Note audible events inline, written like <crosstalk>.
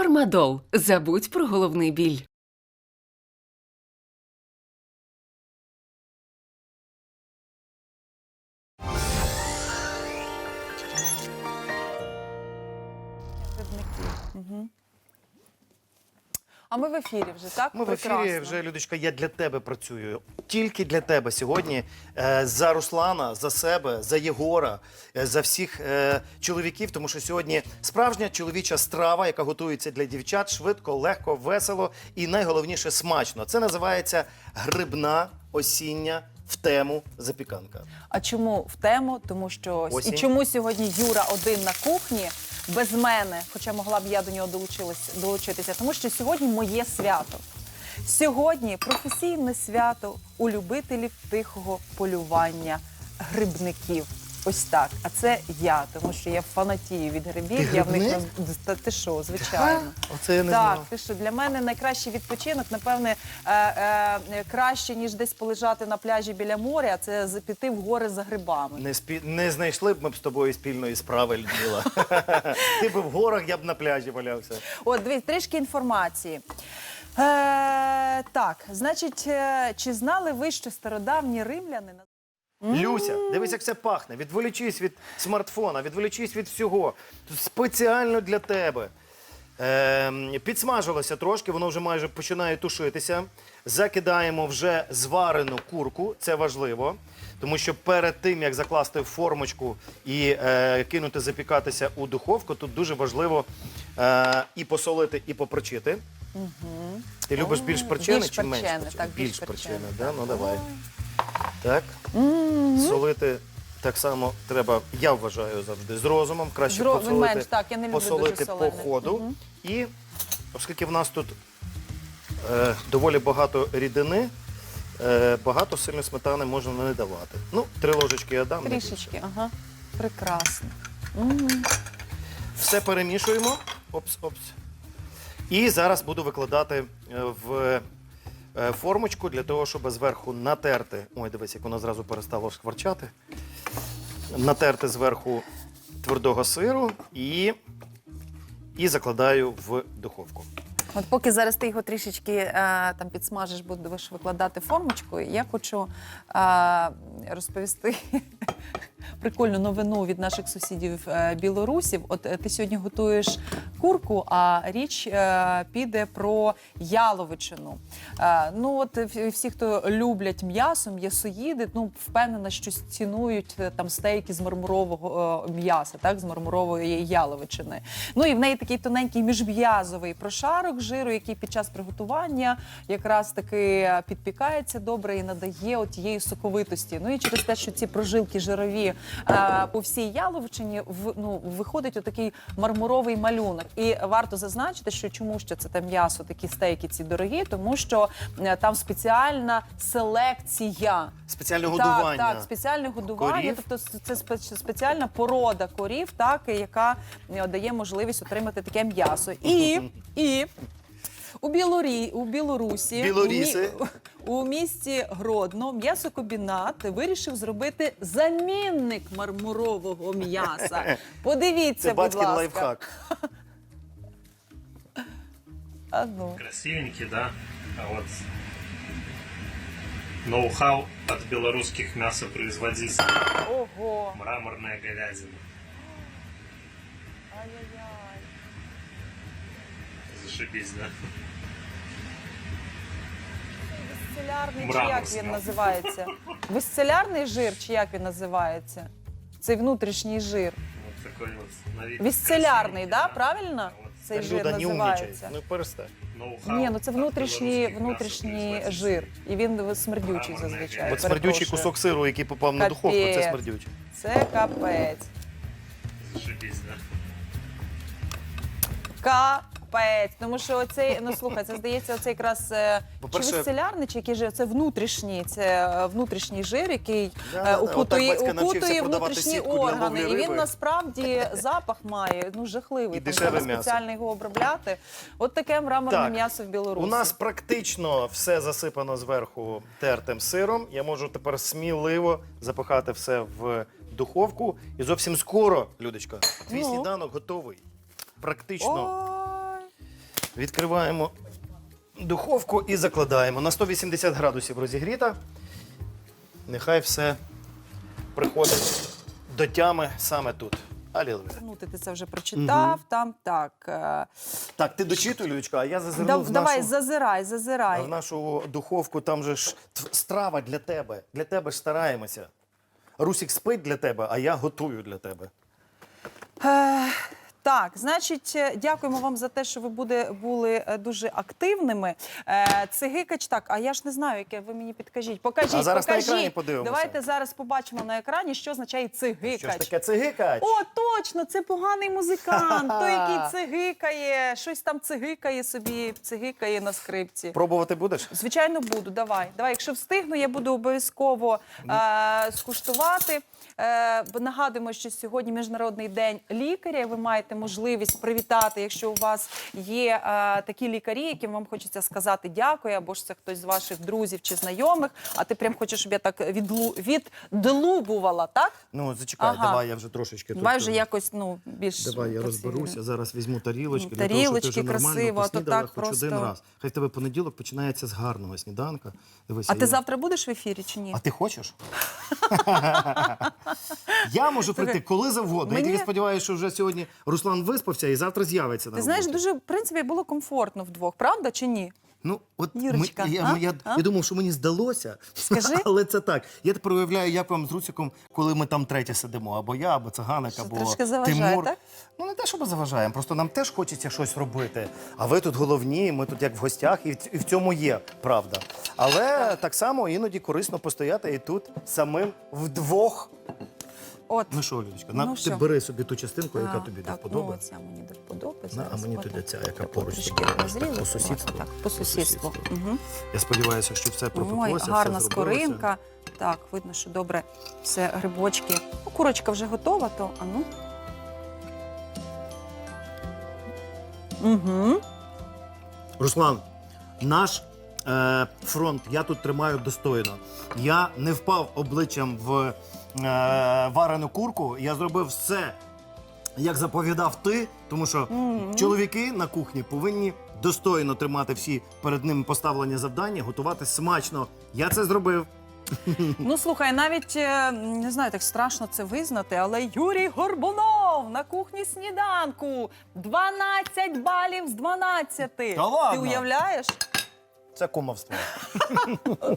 Фармадол. Забудь про головний біль. Угу. А ми в ефірі вже, так? Ми в ефірі вже, Людочка, я для тебе працюю. Тільки для тебе сьогодні. Е, за Руслана, за себе, за Єгора, е, за всіх е, чоловіків, тому що сьогодні справжня чоловіча страва, яка готується для дівчат швидко, легко, весело і найголовніше смачно. Це називається грибна осіння в тему запіканка. А чому в тему? Тому що Осінь. і чому сьогодні Юра один на кухні без мене, хоча могла б я до нього долучилась, долучитися, тому що сьогодні моє свято. Сьогодні професійне свято у любителів тихого полювання грибників. Ось так. А це я, тому що я фанатію від грибів. Ти я в них грибник? роз- Та ти що, звичайно. Оце я не так, знав. ти що для мене найкращий відпочинок, напевне, е, е, краще ніж десь полежати на пляжі біля моря. Це з- піти в гори за грибами. Не, спі... не знайшли б ми б з тобою спільної справи, Людмила. <laughs> Ти б в горах, я б на пляжі валявся. От дивись, трішки інформації. Е, так, значить, е, чи знали ви, що стародавні римляни на- Люся, дивись, як це пахне. Відволічись від смартфона, відволічись від всього. Тут спеціально для тебе. Ем, підсмажилося трошки, воно вже майже починає тушитися. Закидаємо вже зварену курку, це важливо. Тому що перед тим, як закласти в формочку і е, кинути запікатися у духовку, тут дуже важливо е, і посолити, і поперчити. Ти любиш більш перчене більш чи менш перчене, так, більш перчене, да? ну давай. Так. Солити так само треба, я вважаю завжди, з розумом. Краще З ро- посолити, менш, так, я не люблю посолити дуже по солене. ходу. І оскільки в нас тут е, доволі багато рідини, е, багато сильно сметани можна не давати. Ну, три ложечки я дам. не більше. трішечки? Ага, прекрасно. Все перемішуємо. Опс, опс. І зараз буду викладати е, в е, формочку для того, щоб зверху натерти. Ой, дивись, як воно зразу перестало шкварчати. Натерти зверху твердого сиру і, і закладаю в духовку. От поки зараз ти його трішечки е, там підсмажиш, будеш викладати формочкою, я хочу е, розповісти прикольну новину від наших сусідів е, білорусів. От е, ти сьогодні готуєш курку, а річ е, піде про яловичину. Ну от всі, хто люблять м'ясо, м'ясоїди, ну впевнена, що цінують там стейки з мармурового м'яса, так з мармурової яловичини. Ну і в неї такий тоненький міжм'язовий прошарок жиру, який під час приготування якраз таки підпікається добре і надає от тієї соковитості. Ну і через те, що ці прожилки жирові по всій яловичині в, ну, виходить отакий мармуровий малюнок. І варто зазначити, що чому що це те м'ясо, такі стейки ці дорогі, тому що е, там спеціальна селекція. Спеціальне годування. Так, так, спеціальне годування, корів. тобто це спе- спеціальна порода корів, так, яка е, дає можливість отримати таке м'ясо. І, і у, Білорі, у Білорусі, Білоріси. у, мі- у місті Гродно, м'ясокомбінат вирішив зробити замінник мармурового м'яса. Подивіться, Це будь батькин ласка. лайфхак. <laughs> А ну. Красивенький, да? А вот ноу-хау от белорусских мясопроизводителей. Ого. Мраморная говядина. Ай-яй-яй. Зашибись, да? Висцелярний чи Мрамор як він зняв. називається? Висцелярний жир чи як він називається? Цей внутрішній жир. На вид Висцелярний, да? Правильно? Цей жир Люда, не умнічай. називається. Ну перестань. Ні, ну це внутрішній, внутрішній жир. І він смердючий зазвичай. От смердючий перепрошую. кусок сиру, який попав на духовку, це Капець. смердючий. Це капець. Зашибись, да? Капець. Тому що оцей, ну слухай, це здається, оцей якраз е, чи По-перше- чи який жир? Це внутрішній, це е, внутрішній жир, який Да-да-да, е, отак укутує, батько навчився укутує продавати внутрішні сітку для органи. ловлі І він риби. насправді запах має ну жахливий. І дешеве треба м'ясо. спеціально його обробляти. От таке мраморне Так, м'ясо в Білорусі. У нас практично все засипано зверху тертим сиром. Я можу тепер сміливо запихати все в духовку. І зовсім скоро, Людочка, твій Ну. сніданок готовий. Практично. Відкриваємо духовку і закладаємо. На 180 градусів розігріта. Нехай все приходить до тями саме тут. Алілуя. Вернути ти це вже прочитав. Там так. е, Так, ти дочитуй, Людочка, а я зазирнув дав- в давай, зазирай, зазирай. в нашу духовку там же ж страва для тебе. Для тебе ж стараємося. Русік спить для тебе, а я готую для тебе. Так, значить, е, дякуємо вам за те, що ви буде, були е, дуже активними. Е, Цигикач, так, а я ж не знаю, яке ви мені підкажіть. Покажіть, А зараз на покажіть. екрані подивимося. Давайте зараз побачимо на екрані, що означає Що ж таке цигикач? О, точно, це поганий музикант, той, який цигикає, щось там цигикає собі, цигикає на скрипці. Пробувати будеш? Звичайно, буду. Давай. Давай, якщо встигну, я буду обов'язково е, скуштувати. Е, нагадуємо, що сьогодні міжнародний день лікаря. Ви маєте можливість привітати, якщо у вас є е, такі лікарі, яким вам хочеться сказати дякую, або ж це хтось з ваших друзів чи знайомих. А ти прям хочеш, щоб я так відлу віддлубувала, так? Ну, зачекай, Ага. давай я вже трошечки Давай тут. вже якось ну більш Давай я розберуся. Зараз візьму тарілочки. Для того, щоб ти вже красиво, то так хоч просто- один раз. Хай в тебе понеділок починається з гарного сніданка. Дивися, А ти я- завтра будеш в ефірі чи ні? А ти хочеш? <laughs> я можу прийти коли завгодно. Я тільки сподіваюся, що вже сьогодні Руслан виспався і завтра з'явиться на Ти знаєш, дуже в принципі було комфортно вдвох, правда чи ні? Ну, от ми- я, а? я, А? я думав, що мені здалося, Скажи. <laughs> але це так. Я тепер уявляю, як вам з Руциком, коли ми там третє сидимо, або я, або циганик, Що, або трошки заважає, Тимур. так? Ну не те, щоб заважаємо, просто нам теж хочеться щось робити. А ви тут головні, ми тут як в гостях, і в, ць- і в цьому є правда. Але так само іноді корисно постояти і тут самим вдвох. От. Ну що, Людочка, на, Ну, ти що? бери собі ту частинку, яка А, тобі до так, вподоби. Ну, ця мені до вподоби. На, Зараз а мені отак. туди ця, яка поруч Трішки тобі, розрізати. по сусідству. Так, по сусідству. Угу. Я сподіваюся, що все Ой, пропеклося, гарна все зробилося. скоринка. Так, видно, що добре все грибочки. Ну, курочка вже готова, то а ну. Угу. Руслан, наш е, фронт я тут тримаю достойно. Я не впав обличчям в варену курку. Я зробив все, як заповідав ти, тому що чоловіки на кухні повинні достойно тримати всі перед ними поставлені завдання, готувати смачно. Я це зробив. <laughs> Ну слухай, навіть е, не знаю, так страшно це визнати, але Юрій Горбунов на кухні сніданку 12 балів з 12. Та ладно? Ти уявляєш? Це кумовство. <laughs>